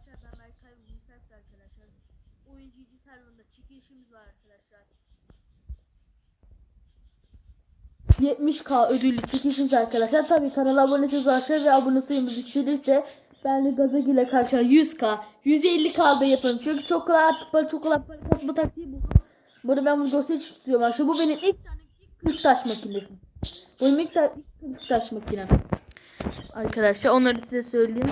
arkadaşlar ben Berkay Yusuf arkadaşlar. Oyuncu serverında çekilişimiz var arkadaşlar. 70k ödüllü çekilişimiz arkadaşlar. Tabii kanala abone arkadaşlar ve abone sayımız yükselirse ben de gaza ile karşılar 100k 150k da yaparım. Çünkü çok kolay artık para çok kolay para kasma taktiği bu. Burada ben bunu gösteriş istiyorum arkadaşlar. Bu benim ilk tane ilk kılıç taş makinesi. Bu benim ilk, ta- ilk taş makinem. Arkadaşlar onları size söyleyeyim.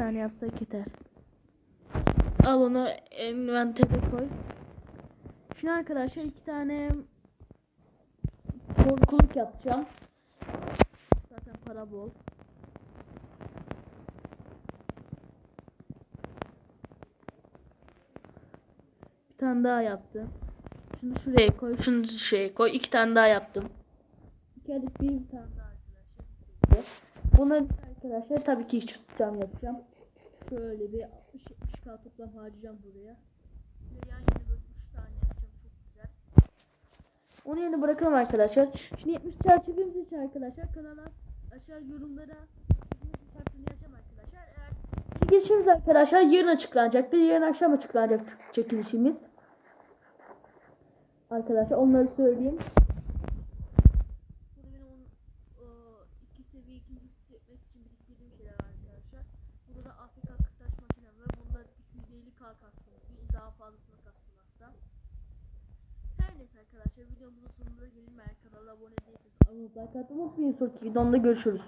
Tane yapsak yeter. Al onu envantere koy. Şimdi arkadaşlar iki tane korkuluk yapacağım. Zaten para bol. Bir tane daha yaptım. Şunu şuraya koy, şunu şuraya koy. İki tane daha yaptım. İki adet bir, tane daha arkadaşlar. Bunları arkadaşlar tabii ki hiç tutacağım yapacağım. Şöyle bir 60-70k toplam harcayacağım buraya. Ve yan yana böyle 3 tane yapacağım çok güzel. Onu yerine bırakalım arkadaşlar. Şimdi 70 çerçevemiz için arkadaşlar kanala aşağı yorumlara çarptığını yazacağım arkadaşlar. Çekilişimiz arkadaşlar yarın açıklanacaktır. Yarın akşam açıklanacak çekilişimiz. Arkadaşlar onları söyleyeyim. Burada benim onun o, iki seviye ikinci etmek için biriktirdiğim şeyler arkadaşlar. Burada da 40 taş makinem var. Bunda 250k kastım. Bir daha fazlasını kastım hatta. Her neyse arkadaşlar videomuzun sonuna gelin. Eğer kanala abone değilseniz abone olmayı unutmayın. Sonraki videomda görüşürüz.